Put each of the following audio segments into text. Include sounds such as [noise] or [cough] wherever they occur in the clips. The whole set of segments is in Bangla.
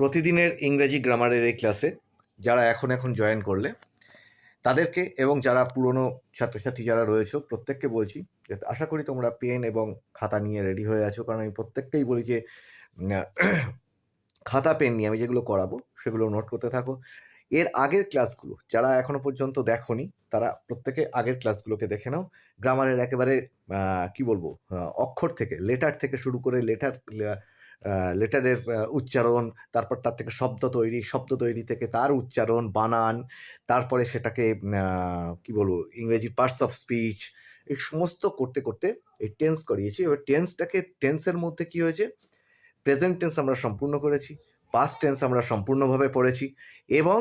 প্রতিদিনের ইংরেজি গ্রামারের এই ক্লাসে যারা এখন এখন জয়েন করলে, তাদেরকে এবং যারা পুরনো ছাত্রছাত্রী যারা রয়েছে, প্রত্যেককে বলছি আশা করি তোমরা পেন এবং খাতা নিয়ে রেডি হয়ে আছো। কারণ আমি প্রত্যেককেই বলি যে [clears throat] খাতা, পেন নিয়ে আমি যেগুলো করাবো, সেগুলো নোট করতে থাকো। এর আগের ক্লাসগুলো, যারা এখনও পর্যন্ত দেখোনি, তারা প্রত্যেকে আগের ক্লাসগুলোকে দেখে নাও। গ্রামারের একেবারে কি বলব অক্ষর থেকে লেটার থেকে শুরু করে লেটার লেটারের উচ্চারণ, তারপর তার থেকে শব্দ তৈরি শব্দ তৈরি থেকে তার উচ্চারণ, বানান, তারপরে সেটাকে কি বলব, ইংরেজি পার্টস অফ স্পিচ এই সমস্ত করতে করতে এই টেন্স করিয়েছি। এবার টেন্সটাকে টেন্সের মধ্যে কি হয়েছে? প্রেজেন্ট টেন্স আমরা সম্পূর্ণ করেছি পাস্ট টেন্স আমরা সম্পূর্ণভাবে পড়েছি এবং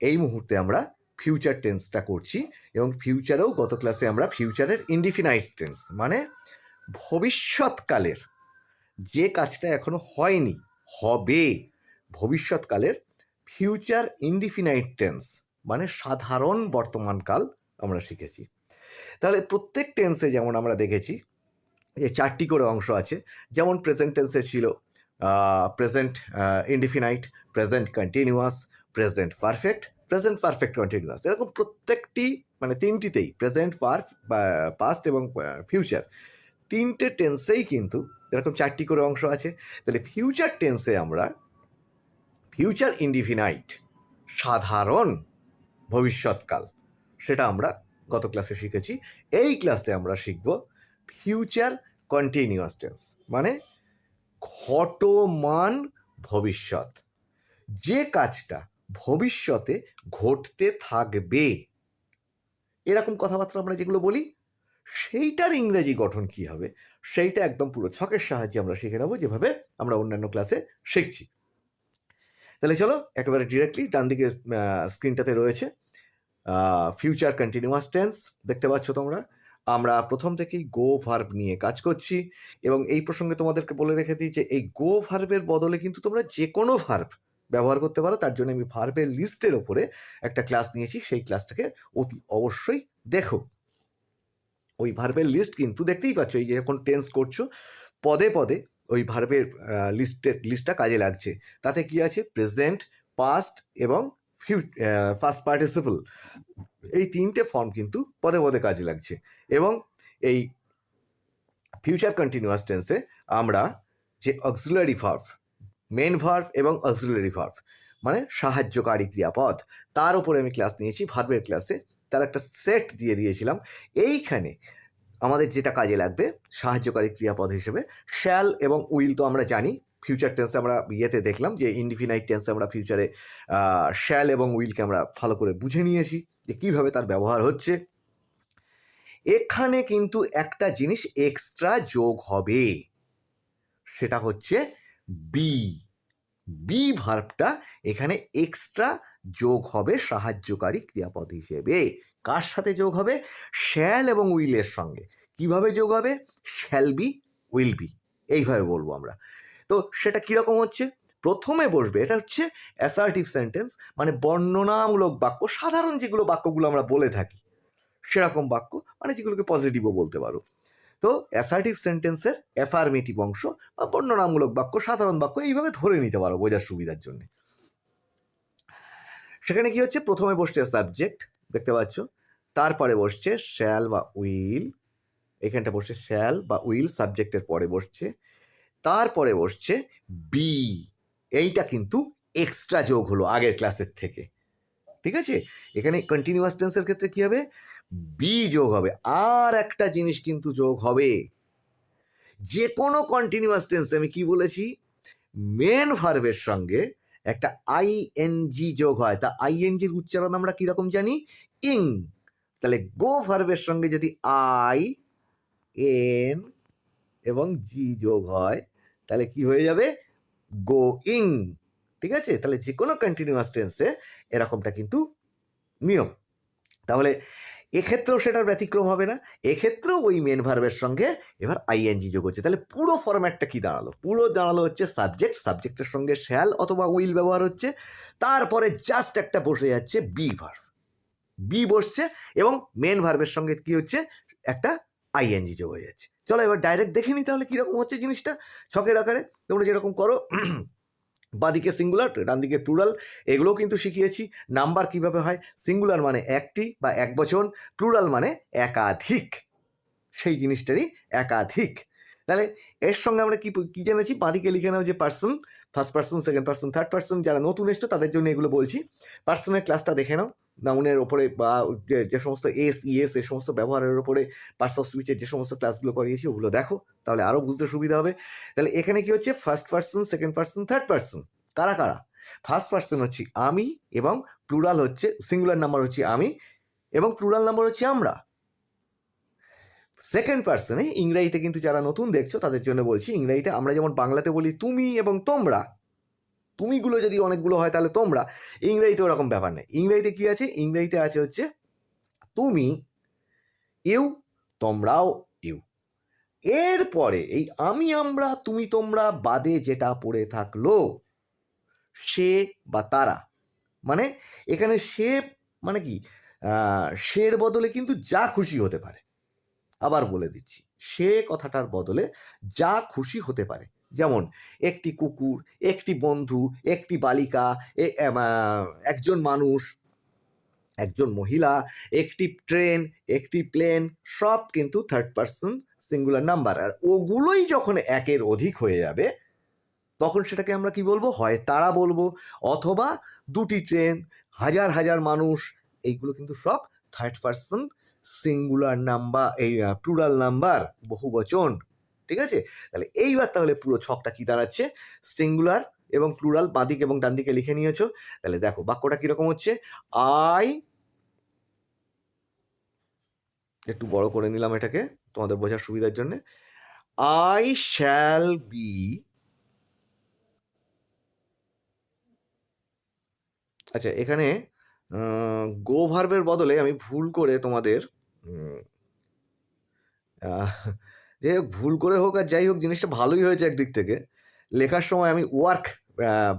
এই মুহূর্তে আমরা ফিউচার টেন্সটা করছি এবং ফিউচারেও গত ক্লাসে আমরা ফিউচারের ইনডিফিনাইট টেন্স মানে ভবিষ্যৎকালের যে কাজটা এখনও হয়নি, হবে ভবিষ্যৎকালের ফিউচার ইনডিফিনাইট টেন্স মানে সাধারণ বর্তমানকাল আমরা শিখেছি। তাহলে প্রত্যেক টেন্সে যেমন আমরা দেখেছি যে চারটি করে অংশ আছে, যেমন প্রেজেন্ট টেন্সে ছিল present indefinite present continuous present perfect present perfect continuous এরকম প্রত্যেকটি মানে তিনটিতেই প্রেজেন্ট পার পাস্ট এবং ফিউচার তিনটে টেন্সেই কিন্তু এরকম চারটি করে অংশ আছে, তাহলে ফিউচার টেন্সে আমরা ফিউচার ইন্ডিফিনাইট সাধারণ ভবিষ্যৎকাল, সেটা আমরা গত ক্লাসে শিখেছি। এই ক্লাসে আমরা শিখব ফিউচার কন্টিনিউয়াস টেন্স মানে ঘটমান ভবিষ্যৎ। যে কাজটা ভবিষ্যতে ঘটতে থাকবে, এরকম কথাবার্তা আমরা যেগুলো বলি সেইটার ইংরেজি গঠন কি হবে? সেইটা একদম পুরো ছকের সাহায্যে আমরা শিখে নেব, যেভাবে আমরা অন্যান্য ক্লাসে শিখছি। তাহলে চলো, একেবারে ডিরেক্টলি ডান দিকে স্ক্রিনটাতে রয়েছে। ফিউচার কন্টিনিউয়াস টেন্স দেখতে পাচ্ছ তোমরা? আমরা প্রথম থেকেই গো ভার্ব নিয়ে কাজ করছি এবং এই প্রসঙ্গে তোমাদেরকে বলে রেখে দিই যে এই গো ভার্বের বদলে কিন্তু তোমরা যে কোনো ভার্ব ব্যবহার করতে পারো। তার জন্য আমি ভার্বের লিস্টের ওপরে একটা ক্লাস নিয়েছি। সেই ক্লাসটাকে অতি অবশ্যই দেখো। ওই ভার্বের লিস্ট কিন্তু দেখতেই পাচ্ছ, এই যে যখন টেন্স করছ, পদে পদে ওই ভার্বের লিস্টের লিস্টটা কাজে লাগছে। তাতে কি আছে? প্রেজেন্ট পাস্ট এবং ফার্স্ট পার্টিসিপল এই তিনটে ফর্ম কিন্তু পদে পদে কাজে লাগছে। এবং এই ফিউচার কন্টিনিউয়াস টেন্সে আমরা যে অক্সিলারি ভার্ভ মেন ভার্ভ এবং অক্সিলারি ভার্ভ মানে সাহায্যকারী ক্রিয়াপদ, তার উপরে আমি ক্লাস নিয়েছি ভার্বের ক্লাসে তার একটা সেট দিয়ে দিয়েছিলাম। এইখানে আমাদের যেটা কাজে লাগবে, সাহায্যকারী ক্রিয়াপদ হিসেবে শ্যাল এবং উইল তো আমরা জানি। ফিউচার টেন্সে আমরা ইয়েতে দেখলাম যে ইনডিফিনাইট টেন্সে আমরা ফিউচারে শ্যাল এবং উইলকে আমরা ভালো করে বুঝে নিয়েছি যে কীভাবে তার ব্যবহার হচ্ছে। এখানে কিন্তু একটা জিনিস এক্সট্রা যোগ হবে। সেটা হচ্ছে বি বি ভার্বটা এখানে এক্সট্রা যোগ হবে সাহায্যকারী ক্রিয়াপদ হিসেবে। কার সাথে যোগ হবে? শ্যাল এবং উইলের সঙ্গে। কীভাবে যোগ হবে? Shall be, will be. এইভাবে বলব আমরা। তো সেটা কীরকম হচ্ছে? প্রথমে বসবে, এটা হচ্ছে অ্যাসার্টিভ সেন্টেন্স মানে বর্ণনামূলক বাক্য, সাধারণ যেগুলো বাক্যগুলো আমরা বলে থাকি, সেরকম বাক্য মানে যেগুলোকে পজিটিভও বলতে পারো। তো অ্যাসার্টিভ সেন্টেন্সের অ্যাফার্মেটিভ অংশ বা বর্ণনামূলক বাক্য, সাধারণ বাক্য, এইভাবে ধরে নিতে পারো বোঝার সুবিধার জন্য। সেখানে কি হচ্ছে? প্রথমে বসছে সাবজেক্ট দেখতে পাচ্ছ? তারপরে বসছে শ্যাল বা উইল এখানটা বসছে শ্যাল বা উইল সাবজেক্টের পরে বসছে। তারপরে বসছে বি এইটা কিন্তু এক্সট্রা যোগ হলো আগের ক্লাসের থেকে। ঠিক আছে? এখানে কন্টিনিউয়াস টেন্সের ক্ষেত্রে কি হবে? বি যোগ হবে। আর একটা জিনিস কিন্তু যোগ হবে। যে কোনো কন্টিনিউয়াস টেন্সে আমি কি বলেছি? মেন ভার্বের সঙ্গে একটা আইএনজি যোগ হয়। তা আইএনজির উচ্চারণ আমরা কীরকম জানি? ইং। তাহলে গো ভার্বের সঙ্গে যদি আই এন এবং জি যোগ হয়, তাহলে কি হয়ে যাবে? গো ইং। ঠিক আছে? তাহলে যে কোনো কন্টিনিউয়াস টেন্সে এরকমটা কিন্তু নিয়ম। তাহলে এক্ষেত্রেও সেটার ব্যতিক্রম হবে না, এক্ষেত্রেও ওই মেন ভার্বের সঙ্গে এবার আইএনজি যোগ হচ্ছে। তাহলে পুরো ফরম্যাটটা কি দাঁড়াল? পুরো দাঁড়াল হচ্ছে সাবজেক্ট সাবজেক্টের সঙ্গে শ্যাল অথবা উইল ব্যবহার হচ্ছে, তারপরে জাস্ট একটা বসে যাচ্ছে বি ভার্ভ বি বসছে এবং মেন ভার্বের সঙ্গে কি হচ্ছে? একটা আইএনজি যোগ হয়ে যাচ্ছে। চলো এবার ডাইরেক্ট দেখে নিই তাহলে কীরকম হচ্ছে জিনিসটা? ছকের আকারে তোমরা যেরকম করো বাদিকে সিঙ্গুলার ডান দিকে প্লুরাল এগুলোও কিন্তু শিখিয়েছি। নাম্বার কীভাবে হয়? সিঙ্গুলার মানে একটি বা এক বচন প্লুরাল মানে একাধিক। সেই জিনিসটারই একাধিক। তাহলে এর সঙ্গে আমরা কী কী জেনেছি? বাদিকে লিখে নাও যে person first person second person third person যারা নতুন এসছো তাদের জন্য এগুলো বলছি। পার্সনের ক্লাসটা দেখে নাও। নাউনের ওপরে বা যে- সমস্ত এস ইএস এ সমস্ত ব্যবহারের ওপরে পার্টস অফ সুইচের যে সমস্ত ক্লাসগুলো করিয়েছি ওগুলো দেখো, তাহলে আরও বুঝতে সুবিধা হবে। তাহলে এখানে কি হচ্ছে? First person second person third person কারা কারা? ফার্স্ট পার্সন হচ্ছে আমি এবং প্লুরাল হচ্ছে সিঙ্গুলার নাম্বার হচ্ছে আমি এবং প্লুরাল নাম্বার হচ্ছে আমরা। সেকেন্ড পার্সনে ইংরাজিতে কিন্তু যারা নতুন দেখছ, তাদের জন্য বলছি, ইংরাজিতে আমরা যেমন বাংলাতে বলি তুমি এবং তোমরা, তুমিগুলো যদি অনেকগুলো হয় তাহলে তোমরা, ইংরেজিতে ওরকম ব্যাপার নেই। ইংরাজিতে কী আছে? ইংরাজিতে আছে হচ্ছে, তুমি, ইউ, তোমরাও, ইউ। এরপরে এই আমি, আমরা, তুমি, তোমরা বাদে যেটা পড়ে থাকল, সে বা তারা। মানে এখানে সে মানে কি? সের বদলে কিন্তু যা খুশি হতে পারে। আবার বলে দিচ্ছি। সে কথাটার বদলে যা খুশি হতে পারে। যেমন, একটি কুকুর, একটি বন্ধু, একটি বালিকা একজন মানুষ, একজন মহিলা, একটি ট্রেন, একটি প্লেন, সব কিন্তু থার্ড পার্সন সিঙ্গুলার নাম্বার আর ওগুলোই যখন একের অধিক হয়ে যাবে, তখন সেটাকে আমরা কি বলব? হয় তারা বলব। অথবা দুটি ট্রেন, হাজার হাজার মানুষ, এইগুলো কিন্তু সব থার্ড পার্সন সিঙ্গুলার নাম্বার এই প্লুরাল নাম্বার বহু বচন ঠিক আছে? তাহলে এইবার তাহলে পুরো ছকটা কি দাঁড়াচ্ছে? সিঙ্গুলার এবং প্লুরাল বাঁদিক এবং ডান দিকে লিখে নিয়েছো। তাহলে দেখো, বাক্যটা কীরকম হচ্ছে? আই একটু বড় করে নিলাম এটাকে, তোমাদের বোঝার সুবিধার জন্য। আই শ্যাল বি আচ্ছা এখানে গো ভার্বের বদলে আমি ভুল করে তোমাদের যে ভুল করে হোক আর যাই হোক, জিনিসটা ভালোই হয়েছে একদিক থেকে। লেখার সময় আমি ওয়ার্ক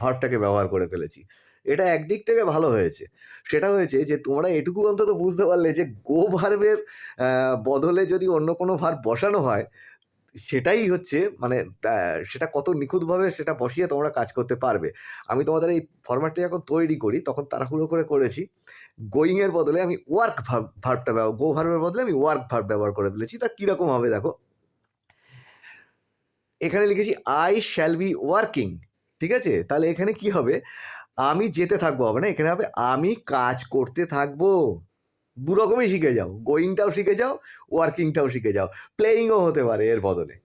ভার্বটাকে ব্যবহার করে ফেলেছি। এটা একদিক থেকে ভালো হয়েছে। সেটা হয়েছে যে তোমরা এটুকু অন্তত বুঝতে পারলে যে গো ভার্বের বদলে যদি অন্য কোনো ভার্ব বসানো হয় সেটাই হচ্ছে মানে সেটা কত নিখুঁতভাবে সেটা বসিয়ে তোমরা কাজ করতে পারবে। আমি তোমাদের এই ফরম্যাটটা যখন তৈরি করি, তখন তাড়াহুড়ো করে করেছি। গোয়িংয়ের বদলে আমি ওয়ার্ক ভার্বটা ব্যবহার গো ভার্বের বদলে আমি ওয়ার্ক ভার্ব ব্যবহার করে ফেলেছি। তা কীরকম হবে দেখো? এখানে লিখেছি আই শ্যাল বি ওয়ার্কিং ঠিক আছে? তাহলে এখানে কি হবে? আমি যেতে থাকব হবে না? এখানে হবে, আমি কাজ করতে থাকব। দু রকমই শিখে যাও। গোয়িংটাও শিখে যাও ওয়ার্কিংটাও শিখে যাও। প্লেয়িংও হতে পারে এর বদলে।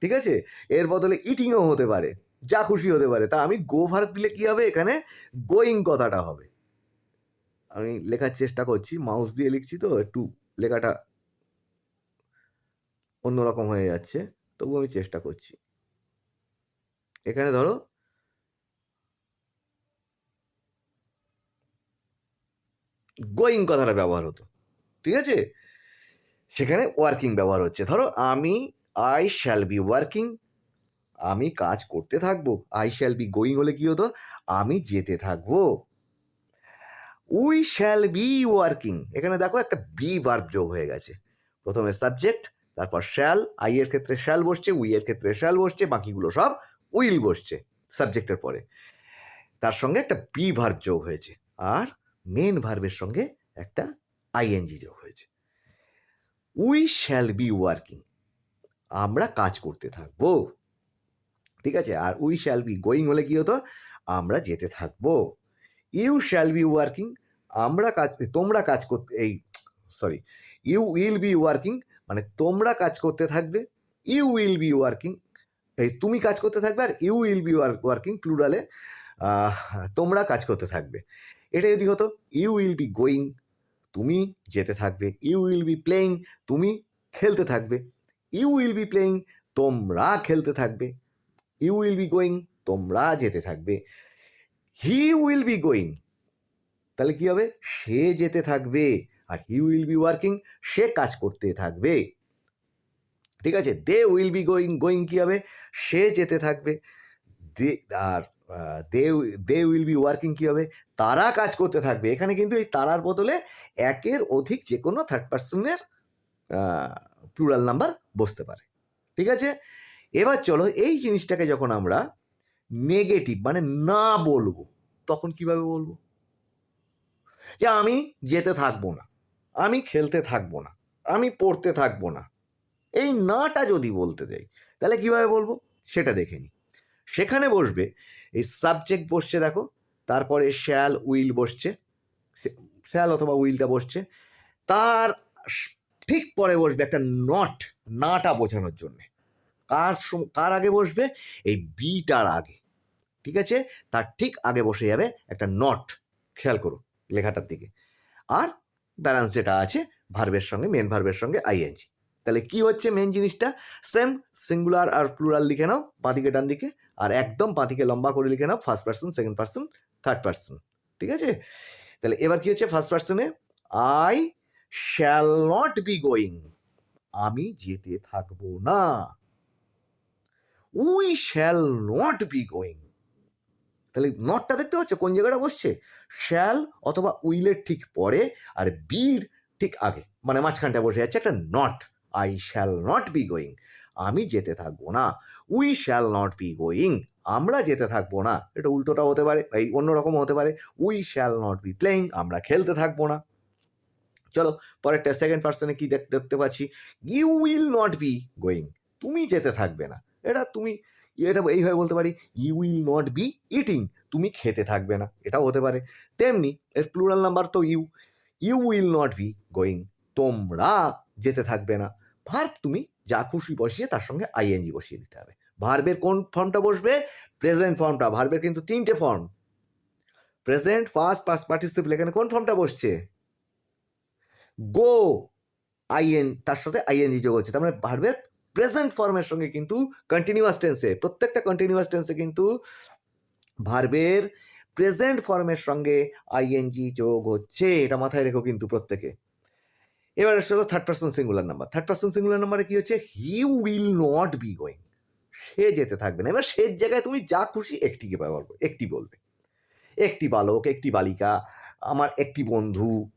ঠিক আছে? এর বদলে ইটিংও হতে পারে। যা খুশি হতে পারে। তা আমি গো ভার্ব দিলে কী হবে? এখানে গোয়িং কথাটা হবে। আমি লেখার চেষ্টা করছি। মাউস দিয়ে লিখছি তো, একটু লেখাটা অন্যরকম হয়ে যাচ্ছে। তবু আমি চেষ্টা করছি। এখানে ধরো গোয়িং কথাটা ব্যবহার হতো। ঠিক আছে? সেখানে ওয়ার্কিং ব্যবহার হচ্ছে। ধরো, আমি আই শ্যাল বি ওয়ার্কিং আমি কাজ করতে থাকব। আই শ্যাল বি গোয়িং হলে কি হতো? আমি যেতে থাকব। উই শ্যাল বি ওয়ার্কিং এখানে দেখো একটা বি ভার্ব যোগ হয়ে গেছে। প্রথমে সাবজেক্ট তারপর শ্যাল আই এর ক্ষেত্রে শ্যাল বসছে উই এর ক্ষেত্রে শ্যাল বসছে, বাকিগুলো সব উইল বসছে সাবজেক্টের পরে। তার সঙ্গে একটা বি ভার্ব যোগ হয়েছে। আর মেন ভার্বের সঙ্গে একটা আইএনজি যোগ হয়েছে। উই শ্যাল বি ওয়ার্কিং আমরা কাজ করতে থাকব। ঠিক আছে? আর উই শ্যাল বি গোয়িং হলে কি হতো? আমরা যেতে থাকব। ইউ শ্যাল বি ওয়ার্কিং আমরা কাজ, তোমরা কাজ করতে, এই sorry you will be working মানে তোমরা কাজ করতে থাকবে। ইউ উইল বি ওয়ার্কিং এই তুমি কাজ করতে থাকবে আর ইউ উইল বি ওয়ার্কিং প্লুরালে তোমরা কাজ করতে থাকবে। এটা যদি হতো ইউ উইল বি গোয়িং তুমি যেতে থাকবে ইউ উইল বি প্লেয়িং তুমি খেলতে থাকবে ইউ উইল বি প্লেয়িং তোমরা খেলতে থাকবে ইউ উইল বি গোয়িং তোমরা যেতে থাকবে হি উইল বি গোয়িং তাহলে কি হবে? সে যেতে থাকবে, আর হি উইল বি ওয়ার্কিং সে কাজ করতে থাকবে, ঠিক আছে? They will be going going কি হবে? সে যেতে থাকবে, they, R they they will be working কি হবে? তারা কাজ করতে থাকবে। এখানে কিন্তু এই তারার বদলে একের অধিক যে কোনো থার্ড পার্সনের প্লুরাল নাম্বার বসতে পারে। ঠিক আছে? এবার চলো এই জিনিসটাকে যখন আমরা নেগেটিভ মানে না বলব, তখন কীভাবে বলব? যে আমি যেতে থাকব না, আমি খেলতে থাকব না, আমি পড়তে থাকব না। এই নাটা যদি বলতে যাই তাহলে কীভাবে বলব? সেটা দেখে নিই সেখানে বসবে এই সাবজেক্ট বসছে, দেখো। তারপরে শ্যাল উইল বসছে। শ্যাল অথবা উইলটা বসছে। তার ঠিক পরে বসবে একটা নট নাটা বোঝানোর জন্যে। কার কার আগে বসবে? এই বিটার আগে। ঠিক আছে? তার ঠিক আগে বসে যাবে একটা নট খেয়াল করো লেখাটার দিকে। আর ব্যালেন্স যেটা আছে ভার্বের সঙ্গে মেন ভার্বের সঙ্গে আইএনজি তাহলে কি হচ্ছে মেন জিনিসটা? সেম সিঙ্গুলার আর প্লুরাল লিখে নাও, বাঁদিকে ডান দিকে, আর একদম বাঁদিকে লম্বা করে লিখে নাও first person second person third person ঠিক আছে? তাহলে এবার কি হচ্ছে first পার্সনে I shall not be going আমি যেতে থাকব না। We shall not be going তাহলে নটটা দেখতে পাচ্ছ? কোন জায়গাটা বসছে? শ্যাল অথবা উইলের ঠিক পরে, আর বির ঠিক আগে মানে মাঝখানটা বসে যাচ্ছে একটা not I shall not be going আমি যেতে থাকব না। We shall not be going আমরা যেতে থাকব না। এটা উল্টোটা হতে পারে এই অন্যরকম হতে পারে। We shall not be playing আমরা খেলতে থাকব না। চলো, পরেরটা সেকেন্ড পার্সনে কি দেখ- দেখতে পাচ্ছি? You will not be going তুমি যেতে থাকবে না। এটা তুমি এটা এইভাবে বলতে পারি। You will not be eating তুমি খেতে থাকবে না। এটাও হতে পারে। তেমনি, এর প্লুরাল নাম্বার তো you you will not be going তোমরা যেতে থাকবে না। ভার্ব তুমি যা খুশি বসিয়ে তার সঙ্গে আইএনজি বসিয়ে দিতে হবে। ভার্বের কোন ফর্মটা বসবে? প্রেজেন্ট ফর্মটা ভার্বের কিন্তু তিনটে form present first past participle এখানে কোন ফর্মটা বসছে? গো আইএন তার সাথে আইএনজি যোগ হচ্ছে। তার মানে ভার্বের প্রেজেন্ট ফর্মের সঙ্গে কিন্তু কন্টিনিউয়াস টেন্সে প্রত্যেকটা কন্টিনিউয়াস টেন্সে কিন্তু ভার্বের প্রেজেন্ট ফর্মের সঙ্গে আইএনজি যোগ হচ্ছে। এটা মাথায় রেখো কিন্তু প্রত্যেকে। এবার আসলে third person singular number third person singular নাম্বারে কি হচ্ছে? He will not be going সে যেতে থাকবে না। এবার সে জায়গায় তুমি যা খুশি একটিকে ব্যবহার করবে একটি বলবে। একটি বালক, একটি বালিকা, আমার একটি বন্ধু,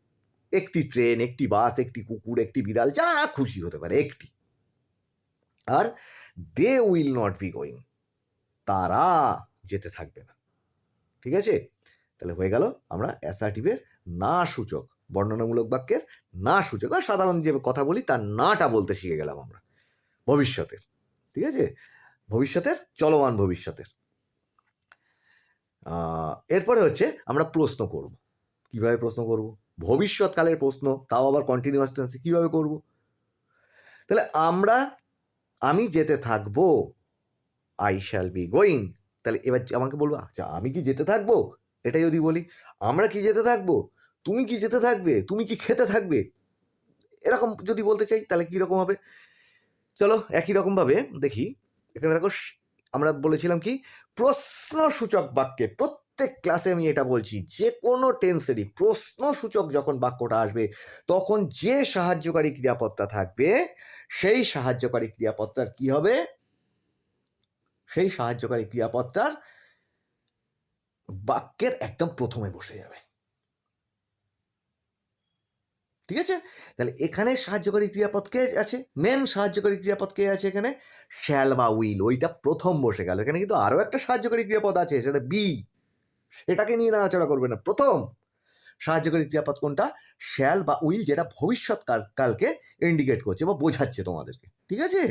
একটি ট্রেন, একটি বাস, একটি কুকুর, একটি বিড়াল, যা খুশি হতে পারে, একটি। আর they will not be going তারা যেতে থাকবে না। ঠিক আছে? তাহলে হয়ে গেল আমরা অ্যাসার্টিভের না সূচক বর্ণনামূলক বাক্যের না সূচক আর সাধারণ যে কথা বলি তার নাটা বলতে শিখে গেলাম আমরা। ভবিষ্যতের, ঠিক আছে? ভবিষ্যতের, চলমান ভবিষ্যতের। এরপরে হচ্ছে আমরা প্রশ্ন করব। কীভাবে প্রশ্ন করব? ভবিষ্যৎকালের প্রশ্ন, তাও আবার কন্টিনিউয়াস টেন্সে কীভাবে করব? তাহলে আমরা, আমি যেতে থাকব আই শ্যাল বি গোয়িং তাহলে এবার আমাকে বলব আচ্ছা আমি কি যেতে থাকব? এটাই যদি বলি, আমরা কি যেতে থাকব? তুমি কি যেতে থাকবে? তুমি কি খেতে থাকবে? এরকম যদি বলতে চাই, তাহলে কীরকম হবে? চলো, একই রকমভাবে দেখি। এখানে দেখো আমরা বলেছিলাম কি? প্রশ্নসূচক বাক্যে প্রত্যেক ক্লাসে আমি এটা বলছি, যে কোনো টেন্সেরই প্রশ্নসূচক যখন বাক্যটা আসবে, তখন যে সাহায্যকারী ক্রিয়াপদটা থাকবে, সেই সাহায্যকারী ক্রিয়াপদটার কি হবে? সেই সাহায্যকারী ক্রিয়াপদটার বাক্যের একদম প্রথমে বসে যাবে। ঠিক আছে? তাহলে এখানে সাহায্যকারী ক্রিয়াপদ কে আছে? মেন সাহায্যকারী ক্রিয়াপদ কে আছে এখানে? শ্যাল বা উইল ওইটা প্রথম বসে গেল। এখানে কিন্তু আরও একটা সাহায্যকারী ক্রিয়াপদ আছে, সেটা বি সেটাকে নিয়ে নাড়াচাড়া করবে না, প্রথম সাহায্যকারী ক্রিয়াপদ কোনটা? শ্যাল বা উইল যেটা ভবিষ্যৎ কাল কালকে ইন্ডিকেট করছে বা বোঝাচ্ছে তোমাদেরকে। ঠিক আছে?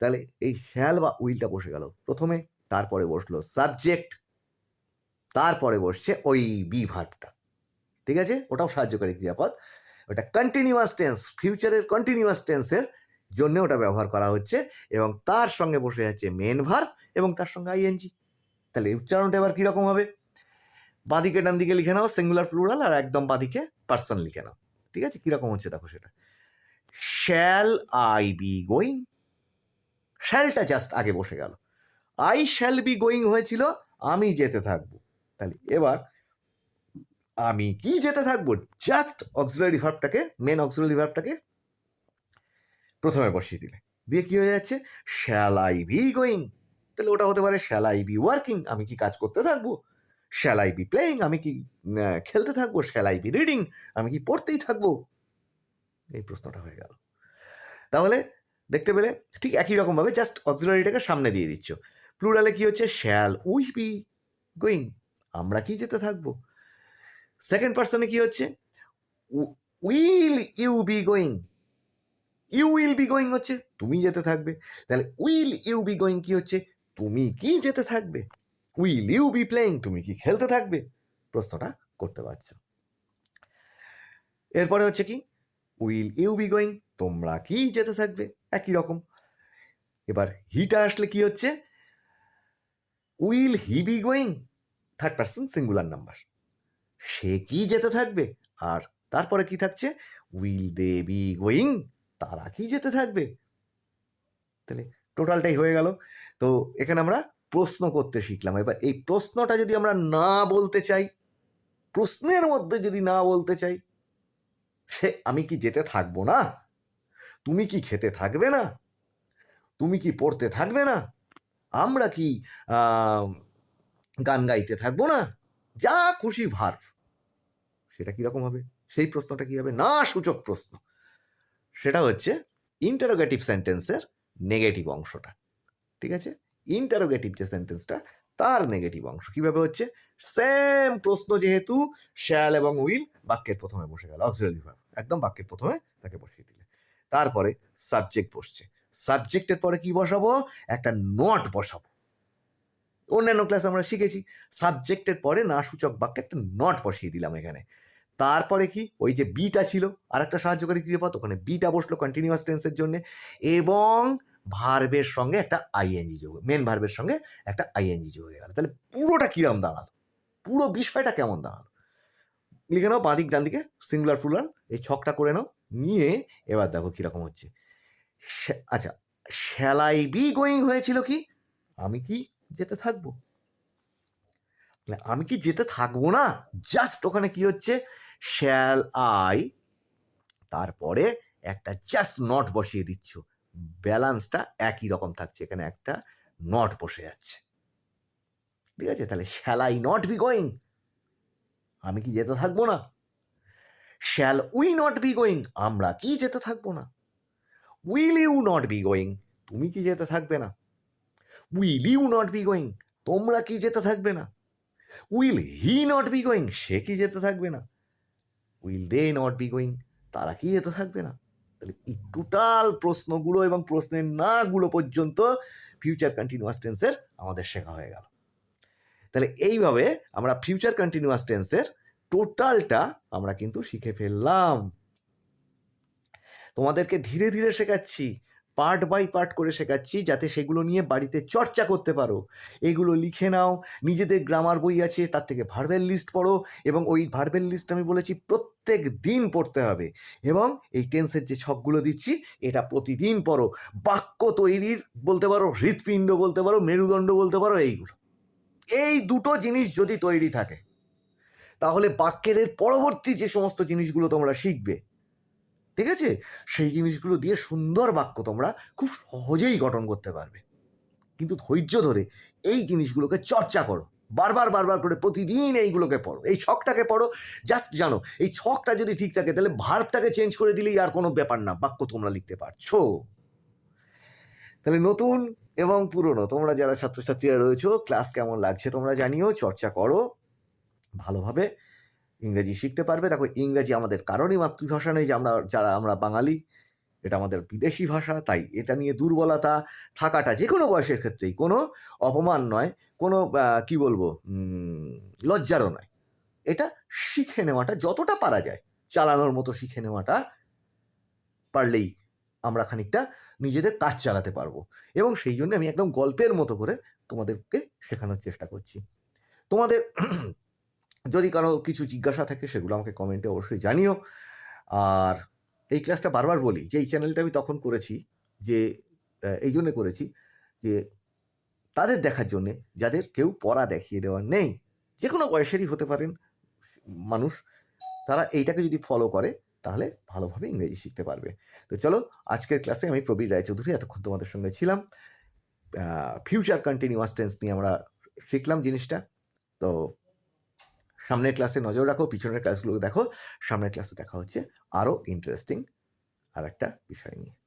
তাহলে এই শ্যাল বা উইলটা বসে গেল প্রথমে, তারপরে বসল সাবজেক্ট তারপরে বসছে ওই বি ভার্বটা ঠিক আছে? ওটাও সাহায্যকারী ক্রিয়াপদ। ওটা কন্টিনিউয়াস টেন্স ফিউচারের কন্টিনিউয়াস টেন্সের জন্য ওটা ব্যবহার করা হচ্ছে এবং তার সঙ্গে বসে যাচ্ছে মেন ভার এবং তার সঙ্গে আইএনজি তাহলে উচ্চারণটা এবার কীরকম হবে? বাঁদিকে ডান দিকে লিখে নাও সিঙ্গুলার প্লুরাল আর একদম বাঁদিকে পার্সন লিখে নাও। ঠিক আছে? কীরকম হচ্ছে দেখো সেটা। শ্যাল আই বি গোয়িং শ্যালটা জাস্ট আগে বসে গেল। আই শ্যাল বি গোয়িং হয়েছিল, আমি যেতে থাকব। তাহলে এবার আমি কি যেতে থাকব? জাস্ট অক্সিলারি ভার্বটাকে মেন অক্সিলারি ভার্বটাকে প্রথমে বসিয়ে দিলে। দিয়ে কি হয়ে যাচ্ছে? শ্যাল আই বি গোয়িং তাহলে ওটা হতে পারে শ্যাল আই বি ওয়ার্কিং আমি কি কাজ করতে থাকব? শ্যাল আই বি প্লেয়িং আমি কি খেলতে থাকব? শ্যাল আই বি রিডিং আমি কি পড়তেই থাকব? এই প্রশ্নটা হয়ে গেল। তাহলে দেখতে পেলে ঠিক একই রকমভাবে জাস্ট অক্সিলারিটাকে সামনে দিয়ে দিচ্ছ। প্লুরালে কি হচ্ছে? শ্যাল উই বি গোয়িং আমরা কি যেতে থাকব? সেকেন্ড পার্সনে কি হচ্ছে? Will you be going you will be going হচ্ছে তুমি যেতে থাকবে। তাহলে উইল ইউ বি গোয়িং কি হচ্ছে? তুমি কি যেতে থাকবে? উইল ইউ বি প্লেয়িং তুমি কি খেলতে থাকবে? প্রশ্নটা করতে পারছ। এরপরে হচ্ছে কি? উইল ইউ বি গোয়িং তোমরা কি যেতে থাকবে? একই রকম। এবার হিটা আসলে কি হচ্ছে? Will he be going third person singular number সে কি যেতে থাকবে? আর তারপরে কি থাকছে? Will they be going? তারা কি যেতে থাকবে? তাহলে টোটালটাই হয়ে গেল। তো এখানে আমরা প্রশ্ন করতে শিখলাম। এবার এই প্রশ্নটা যদি আমরা না বলতে চাই, প্রশ্নের মধ্যে যদি না বলতে চাই, সে আমি কি যেতে থাকব না? তুমি কি খেতে থাকবে না? তুমি কি পড়তে থাকবে না? আমরা কি গান গাইতে থাকব না? যা খুশি ভার। সেটা কীরকম হবে? সেই প্রশ্নটা কি হবে? না, সূচক প্রশ্ন। সেটা হচ্ছে ইন্টারোগেটিভ সেন্টেন্সের নেগেটিভ অংশটা। ঠিক আছে? ইন্টারোগেটিভ যে সেন্টেন্সটা তার নেগেটিভ অংশ কীভাবে হচ্ছে? সেম প্রশ্ন যেহেতু শ্যাল এবং উইল বাক্যের প্রথমে বসে গেল অক্সিলারি ভার্ব একদম বাক্যের প্রথমে তাকে বসিয়ে দিলে। তারপরে সাবজেক্ট বসছে। সাবজেক্টের পরে কি বসাবো? একটা নট বসাবো। অন্যান্য ক্লাস আমরা শিখেছি। সাবজেক্টের পরে না সূচক বাক্যে একটা নট বসিয়ে দিলাম এখানে। তারপরে কি? ওই যে বিটা ছিল আর একটা সাহায্যকারী ক্রিয়াপদ ওখানে বিটা বসল কন্টিনিউয়াস টেন্সের জন্য, এবং ভার্বের সঙ্গে একটা আইএনজি যোগ মেন ভার্বের সঙ্গে একটা আইএনজি যোগ হয়ে গেল। তাহলে পুরোটা কিরম দাঁড়াল? পুরো বিষয়টা কেমন দাঁড়াল? লিখে নাও, বাঁদিক, ডান দিকে সিঙ্গুলার ফুলার এই ছকটা করে নাও, নিয়ে এবার দেখো কীরকম হচ্ছে। আচ্ছা শ্যালাই বি গোয়িং হয়েছিল কি? আমি কি যেতে থাকব? তাহলে আমি কি যেতে থাকব না? জাস্ট ওখানে কি হচ্ছে? শ্যাল আই তারপরে একটা জাস্ট নট বসিয়ে দিচ্ছ। ব্যালেন্সটা একই রকম থাকছে, এখানে একটা নট বসে যাচ্ছে। ঠিক আছে? তাহলে shall I not be going আমি কি যেতে থাকব না? Shall we not be going আমরা কি যেতে থাকব না? Will you not be going তুমি কি যেতে থাকবে না? Will you not be going তোমরা কি যেতে থাকবে না? Will he not be going সে কি যেতে থাকবে না? Will they not be going. তারা কি যেতে থাকবে না? তাহলে এই টোটাল প্রশ্নগুলো এবং প্রশ্নের নাগুলো পর্যন্ত ফিউচার কন্টিনিউয়াস টেন্সের আমাদের শেখা হয়ে গেল। তাহলে এইভাবে আমরা ফিউচার কন্টিনিউয়াস টেন্সের টোটালটা আমরা কিন্তু শিখে ফেললাম। তোমাদেরকে ধীরে ধীরে শেখাচ্ছি। পার্ট বাই পার্ট করে শেখাচ্ছি যাতে সেগুলো নিয়ে বাড়িতে চর্চা করতে পারো। এগুলো লিখে নাও, নিজেদের গ্রামার বই আছে, তার থেকে ভার্বেল লিস্ট পড়ো এবং ওই ভার্বেল লিস্ট আমি বলেছি প্রত্যেক দিন পড়তে হবে এবং এই টেন্সের যে ছকগুলো দিচ্ছি, এটা প্রতিদিন পড়ো। বাক্য তৈরির বলতে পারো, হৃৎপিণ্ড বলতে পারো, মেরুদণ্ড বলতে পারো, এইগুলো। এই দুটো জিনিস যদি তৈরি থাকে, তাহলে বাক্যের পরবর্তী যে সমস্ত জিনিসগুলো তোমরা শিখবে ঠিক আছে? সেই জিনিসগুলো দিয়ে সুন্দর বাক্য তোমরা খুব সহজেই গঠন করতে পারবে। কিন্তু ধৈর্য ধরে এই জিনিসগুলোকে চর্চা করো। বারবার বারবার করে প্রতিদিন এইগুলোকে পড়ো। এই ছকটাকে পড়ো। জাস্ট জানো, এই ছকটা যদি ঠিক থাকে, তাহলে ভার্বটাকে চেঞ্জ করে দিলেই আর কোনো ব্যাপার না। বাক্য তোমরা লিখতে পারছ? তাহলে নতুন এবং পুরনো, তোমরা যারা ছাত্রছাত্রীরা রয়েছো ক্লাস কেমন লাগছে তোমরা জানিও, চর্চা করো ভালোভাবে। ইংরেজি শিখতে পারবে। দেখো, ইংরেজি আমাদের কারণই মাতৃভাষা নেই যে আমরা, যারা আমরা বাঙালি। এটা আমাদের বিদেশি ভাষা, তাই এটা নিয়ে দুর্বলতা থাকাটা যে কোনো বয়সের ক্ষেত্রেই কোনো অপমান নয়, কোনো কি বলব লজ্জারও নয়। এটা শিখে নেওয়াটা যতটা পারা যায়, চালানোর মতো শিখে নেওয়াটা পারলেই আমরা খানিকটা নিজেদের কাজ চালাতে পারব। এবং সেই জন্য আমি একদম গল্পের মতো করে তোমাদেরকে শেখানোর চেষ্টা করছি। তোমাদের যদি কারও কিছু জিজ্ঞাসা থাকে, সেগুলো আমাকে কমেন্টে অবশ্যই জানিও। আর এই ক্লাসটা বারবার বলি যে, এই চ্যানেলটা আমি তখন করেছি যে এই জন্যে করেছি যে, তাদের দেখার জন্যে যাদের কেউ পড়া দেখিয়ে দেওয়ার নেই যে কোনো বয়সেরই হতে পারেন মানুষ, তারা এইটাকে যদি ফলো করে, তাহলে ভালোভাবে ইংরেজি শিখতে পারবে। তো চলো, আজকের ক্লাসে আমি প্রবীর রায়চৌধুরী এতক্ষণ তোমাদের সঙ্গে ছিলাম। ফিউচার কন্টিনিউয়াস টেন্স নিয়ে আমরা শিখলাম জিনিসটা। তো সামনের ক্লাসে নজর রাখো, পিছনের ক্লাসগুলো দেখো, সামনের ক্লাসে দেখা হচ্ছে আরও ইন্টারেস্টিং আর একটা বিষয় নিয়ে।